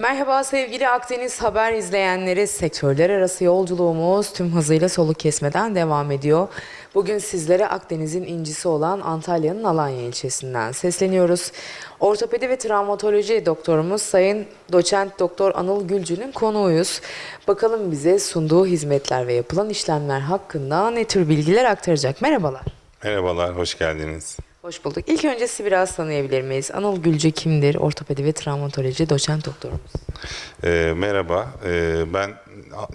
Merhaba sevgili Akdeniz Haber izleyenleri. Sektörler arası yolculuğumuz tüm hızıyla soluk kesmeden devam ediyor. Bugün sizlere Akdeniz'in incisi olan Antalya'nın Alanya ilçesinden sesleniyoruz. Ortopedi ve travmatoloji doktorumuz Sayın Doçent Doktor Anıl Gülcü'nün konuğuyuz. Bakalım bize sunduğu hizmetler ve yapılan işlemler hakkında ne tür bilgiler aktaracak. Merhabalar. Merhabalar, hoş geldiniz. Hoş bulduk. İlk önce sizi biraz tanıyabilir miyiz? Anıl Gülcü kimdir? Ortopedi ve travmatoloji doçent doktorumuz. Ee, merhaba, ee, ben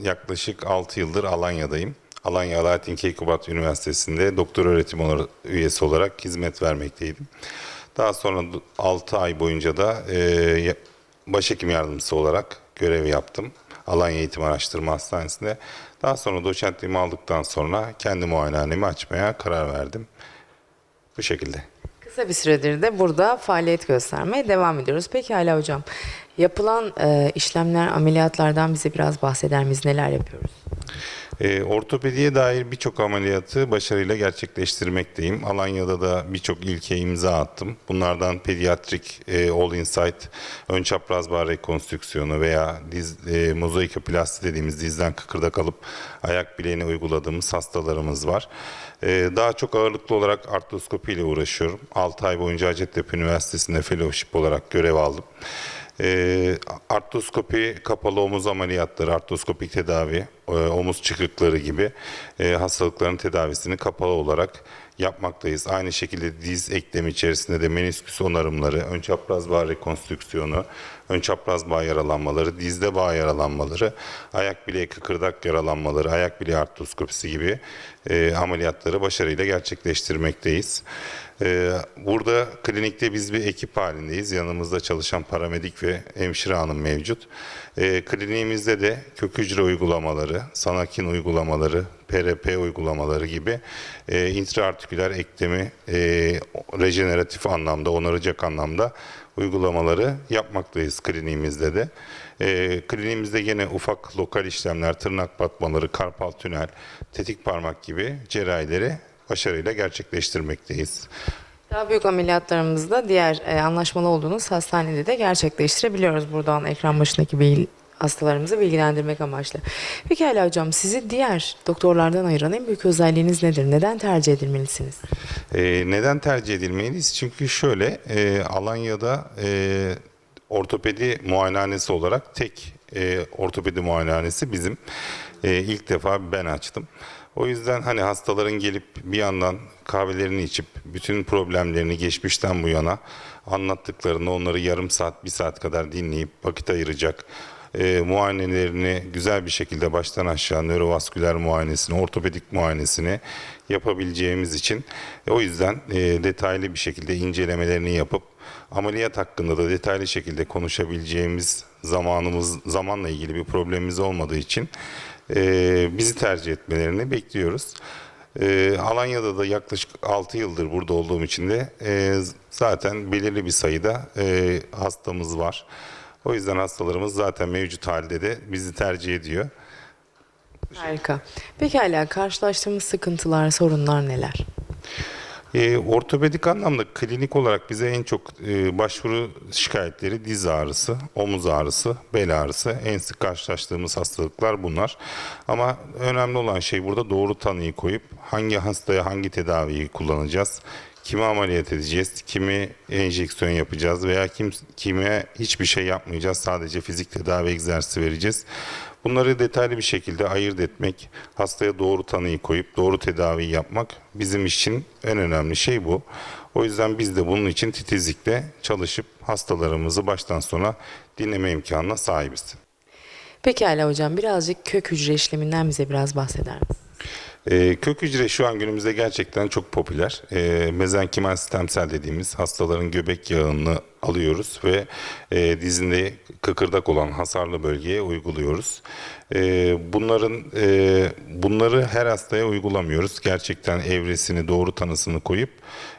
yaklaşık 6 yıldır Alanya'dayım. Alanya Alaaddin Keykubat Üniversitesi'nde doktor öğretim üyesi olarak hizmet vermekteydim. Daha sonra 6 ay boyunca da ya- başhekim yardımcısı olarak görev yaptım. Alanya Eğitim Araştırma Hastanesi'nde. Daha sonra doçentliğimi aldıktan sonra kendi muayenehanemi açmaya karar verdim. Bu şekilde. Kısa bir süredir de burada faaliyet göstermeye devam ediyoruz. Peki hala hocam, yapılan e, işlemler, ameliyatlardan bize biraz bahseder miyiz? Neler yapıyoruz? E, ortopediye dair birçok ameliyatı başarıyla gerçekleştirmekteyim. Alanya'da da birçok ilke imza attım. Bunlardan pediatrik e, All Insight, ön çapraz bağ rekonstrüksiyonu veya diz e, mozaikoplasti dediğimiz dizden kıkırdak alıp ayak bileğine uyguladığımız hastalarımız var. E, daha çok ağırlıklı olarak artroskopi ile uğraşıyorum. 6 ay boyunca Hacettepe Üniversitesi'nde fellowship olarak görev aldım. E, artroskopi, kapalı omuz ameliyatları, artroskopik tedavi, e, omuz çıkıkları gibi e, hastalıkların tedavisini kapalı olarak yapmaktayız. Aynı şekilde diz eklemi içerisinde de menisküs onarımları, ön çapraz bağ rekonstrüksiyonu, ön çapraz bağ yaralanmaları, dizde bağ yaralanmaları, ayak bileği kıkırdak yaralanmaları, ayak bileği artroskopisi gibi e, ameliyatları başarıyla gerçekleştirmekteyiz. Ee, Burada klinikte biz bir ekip halindeyiz. Yanımızda çalışan paramedik ve hemşire hanım mevcut. Ee, Kliniğimizde de kök hücre uygulamaları, sanakin uygulamaları, PRP uygulamaları gibi e, intraartiküler eklemi e, rejeneratif anlamda, onaracak anlamda uygulamaları yapmaktayız kliniğimizde de. E, kliniğimizde yine ufak lokal işlemler, tırnak batmaları, karpal tünel, tetik parmak gibi cerrahileri başarıyla gerçekleştirmekteyiz. Daha büyük ameliyatlarımızda diğer e, anlaşmalı olduğunuz hastanede de gerçekleştirebiliyoruz. Buradan ekran başındaki bilgi, hastalarımızı bilgilendirmek amaçlı. Peki hala hocam sizi diğer doktorlardan ayıran en büyük özelliğiniz nedir? Neden tercih edilmelisiniz? Ee, neden tercih edilmeliyiz? Çünkü şöyle e, Alanya'da e, ortopedi muayenehanesi olarak tek e, ortopedi muayenehanesi bizim. E, ilk defa ben açtım. O yüzden hani hastaların gelip bir yandan kahvelerini içip bütün problemlerini geçmişten bu yana anlattıklarını onları yarım saat bir saat kadar dinleyip vakit ayıracak e, muayenelerini güzel bir şekilde baştan aşağı nörovasküler muayenesini, ortopedik muayenesini yapabileceğimiz için e, o yüzden e, detaylı bir şekilde incelemelerini yapıp ameliyat hakkında da detaylı şekilde konuşabileceğimiz zamanımız zamanla ilgili bir problemimiz olmadığı için e, bizi tercih etmelerini bekliyoruz. E, Alanya'da da yaklaşık 6 yıldır burada olduğum için de e, zaten belirli bir sayıda e, hastamız var. O yüzden hastalarımız zaten mevcut halde de bizi tercih ediyor. Harika. Peki hala karşılaştığımız sıkıntılar, sorunlar neler? E, ortopedik anlamda klinik olarak bize en çok e, başvuru şikayetleri diz ağrısı, omuz ağrısı, bel ağrısı. En sık karşılaştığımız hastalıklar bunlar. Ama önemli olan şey burada doğru tanıyı koyup hangi hastaya hangi tedaviyi kullanacağız, kimi ameliyat edeceğiz, kimi enjeksiyon yapacağız veya kim, kime hiçbir şey yapmayacağız. Sadece fizik tedavi egzersizi vereceğiz. Bunları detaylı bir şekilde ayırt etmek, hastaya doğru tanıyı koyup doğru tedaviyi yapmak bizim için en önemli şey bu. O yüzden biz de bunun için titizlikle çalışıp hastalarımızı baştan sona dinleme imkanına sahibiz. Peki hala hocam birazcık kök hücre işleminden bize biraz bahseder misiniz? Ee, kök hücre şu an günümüzde gerçekten çok popüler. Ee, mezenkimal stemsel dediğimiz hastaların göbek yağını alıyoruz ve e, dizinde kıkırdak olan hasarlı bölgeye uyguluyoruz. Ee, bunların e, bunları her hastaya uygulamıyoruz. Gerçekten evresini doğru tanısını koyup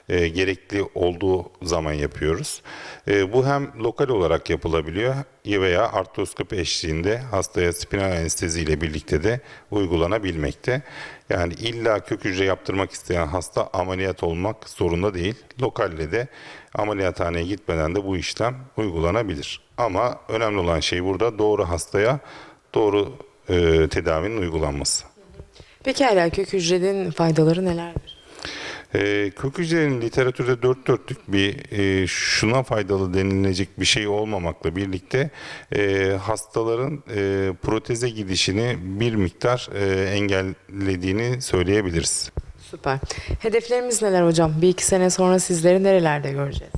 e, gerekli olduğu zaman yapıyoruz. E, bu hem lokal olarak yapılabiliyor veya artroskopi eşliğinde hastaya spinal anestezi ile birlikte de uygulanabilmekte. Yani illa kök hücre yaptırmak isteyen hasta ameliyat olmak zorunda değil. Lokalle de ameliyathaneye gitmeden de bu işlem uygulanabilir. Ama önemli olan şey burada doğru hastaya doğru e, tedavinin uygulanması. Pekala kök hücrenin faydaları nelerdir? E, kök hücrenin literatürde dört dörtlük bir e, şuna faydalı denilecek bir şey olmamakla birlikte e, hastaların e, proteze gidişini bir miktar e, engellediğini söyleyebiliriz. Süper. Hedeflerimiz neler hocam? Bir iki sene sonra sizleri nerelerde göreceğiz?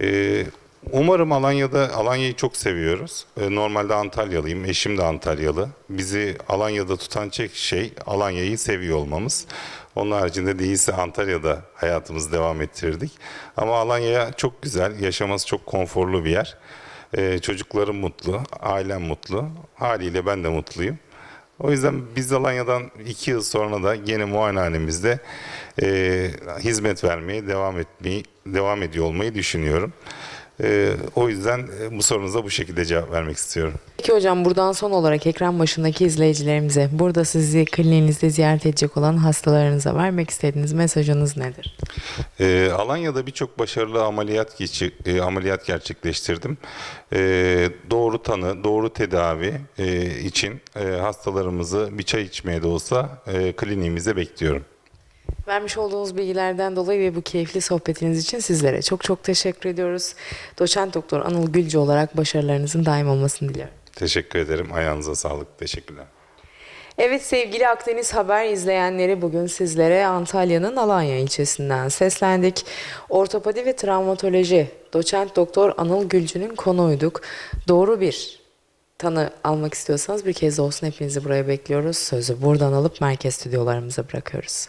Ee, umarım Alanya'da, Alanya'yı çok seviyoruz. Ee, normalde Antalyalıyım, eşim de Antalyalı. Bizi Alanya'da tutan tek şey Alanya'yı seviyor olmamız. Onun haricinde değilse Antalya'da hayatımızı devam ettirdik. Ama Alanya çok güzel, yaşaması çok konforlu bir yer. Ee, çocuklarım mutlu, ailem mutlu. Haliyle ben de mutluyum. O yüzden biz Alanya'dan iki yıl sonra da gene muayenehanemizde e, hizmet vermeye devam etmeyi devam ediyor olmayı düşünüyorum. E, o yüzden e, bu sorunuza bu şekilde cevap vermek istiyorum. Peki hocam buradan son olarak ekran başındaki izleyicilerimize burada sizi kliniğinizde ziyaret edecek olan hastalarınıza vermek istediğiniz mesajınız nedir? E, Alanya'da birçok başarılı ameliyat geçi- e, ameliyat gerçekleştirdim. E, doğru tanı, doğru tedavi e, için e, hastalarımızı bir çay içmeye de olsa e, kliniğimize bekliyorum. Vermiş olduğunuz bilgilerden dolayı ve bu keyifli sohbetiniz için sizlere çok çok teşekkür ediyoruz. Doçent Doktor Anıl Gülcü olarak başarılarınızın daim olmasını diliyorum. Teşekkür ederim. Ayağınıza sağlık. Teşekkürler. Evet sevgili Akdeniz Haber izleyenleri bugün sizlere Antalya'nın Alanya ilçesinden seslendik. Ortopedi ve travmatoloji doçent doktor Anıl Gülcü'nün konuyduk. Doğru bir tanı almak istiyorsanız bir kez olsun hepinizi buraya bekliyoruz. Sözü buradan alıp merkez stüdyolarımıza bırakıyoruz.